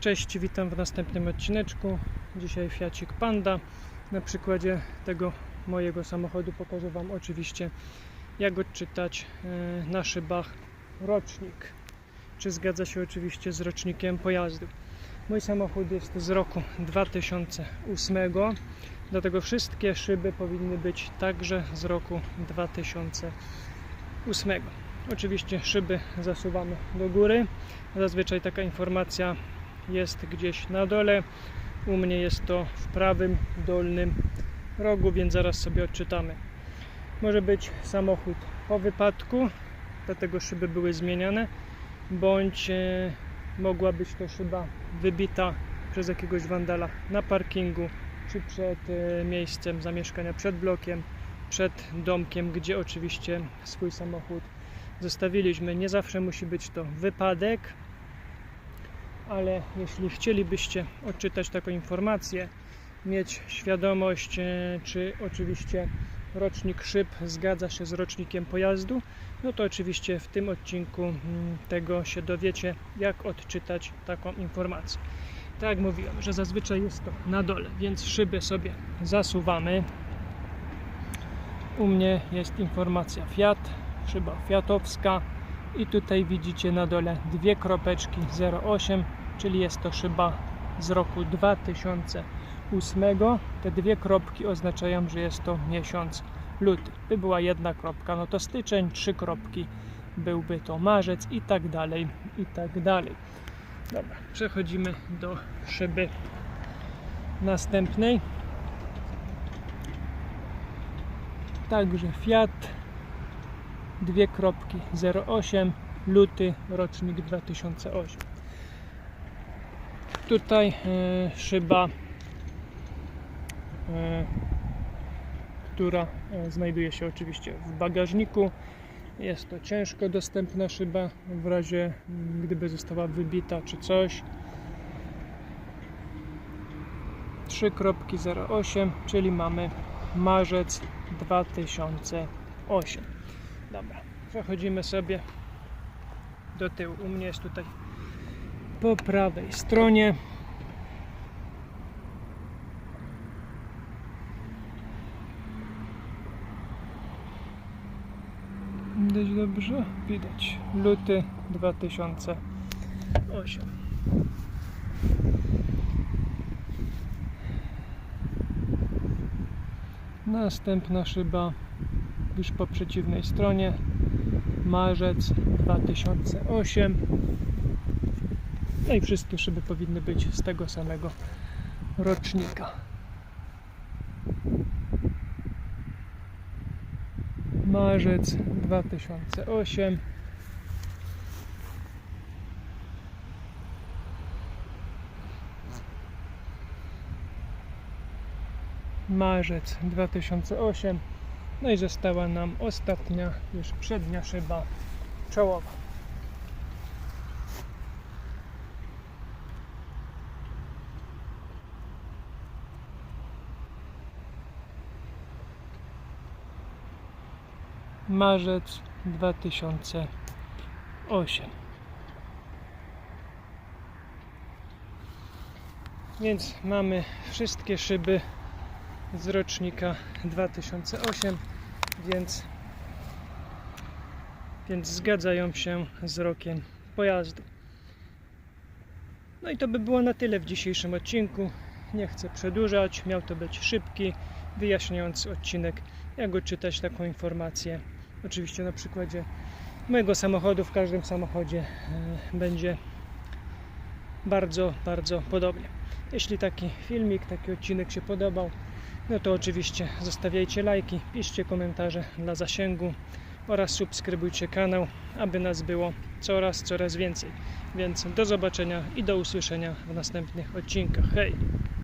Cześć, witam w następnym odcineczku. Dzisiaj Fiacik Panda. Na przykładzie tego mojego samochodu pokażę Wam oczywiście jak odczytać e, na szybach rocznik. Czy zgadza się oczywiście z rocznikiem pojazdu. Mój samochód jest z roku 2008, dlatego wszystkie szyby powinny być także z roku 2008. Oczywiście szyby zasuwamy do góry. Zazwyczaj taka informacja jest gdzieś na dole. U mnie jest to w prawym dolnym rogu, więc zaraz sobie odczytamy. Może być samochód po wypadku, dlatego szyby były zmieniane, bądź e, mogła być to szyba wybita przez jakiegoś wandala na parkingu, czy przed e, miejscem zamieszkania, przed blokiem, przed domkiem, gdzie oczywiście swój samochód zostawiliśmy. Nie zawsze musi być to wypadek, ale jeśli chcielibyście odczytać taką informację, mieć świadomość, e, czy oczywiście rocznik szyb zgadza się z rocznikiem pojazdu, no to oczywiście w tym odcinku mm, tego się dowiecie, jak odczytać taką informację. Tak jak mówiłem, że zazwyczaj jest to na dole, więc szyby sobie zasuwamy. U mnie jest informacja Fiat, szyba Fiatowska i tutaj widzicie na dole dwie kropeczki 08, czyli jest to szyba z roku 2008. Te dwie kropki oznaczają, że jest to miesiąc luty. By była jedna kropka, no to styczeń, trzy kropki byłby to marzec i tak dalej, i tak dalej. Dobra, przechodzimy do szyby następnej. Także Fiat dwie kropki 08 luty rocznik 2008 tutaj e, szyba e, która e, znajduje się oczywiście w bagażniku. Jest to ciężko dostępna szyba w razie m, gdyby została wybita czy coś. 3.08 czyli mamy marzec 2008 Dobra, przechodzimy sobie do tyłu. U mnie jest tutaj po prawej stronie. Widać dobrze? Widać. Luty 2008. Następna szyba już po przeciwnej stronie marzec 2008 no i wszystkie szyby powinny być z tego samego rocznika. Marzec 2008 marzec 2008 no i została nam ostatnia, już przednia szyba czołowa. Marzec 2008. Więc mamy wszystkie szyby z rocznika 2008, więc, więc zgadzają się z rokiem pojazdu. No i to by było na tyle w dzisiejszym odcinku. Nie chcę przedłużać, miał to być szybki, wyjaśniający odcinek, jak odczytać taką informację. Oczywiście na przykładzie mojego samochodu, w każdym samochodzie e, będzie bardzo, bardzo podobnie. Jeśli taki filmik, taki odcinek się podobał, no to oczywiście zostawiajcie lajki, piszcie komentarze dla zasięgu oraz subskrybujcie kanał, aby nas było coraz, coraz więcej. Więc do zobaczenia i do usłyszenia w następnych odcinkach. Hej!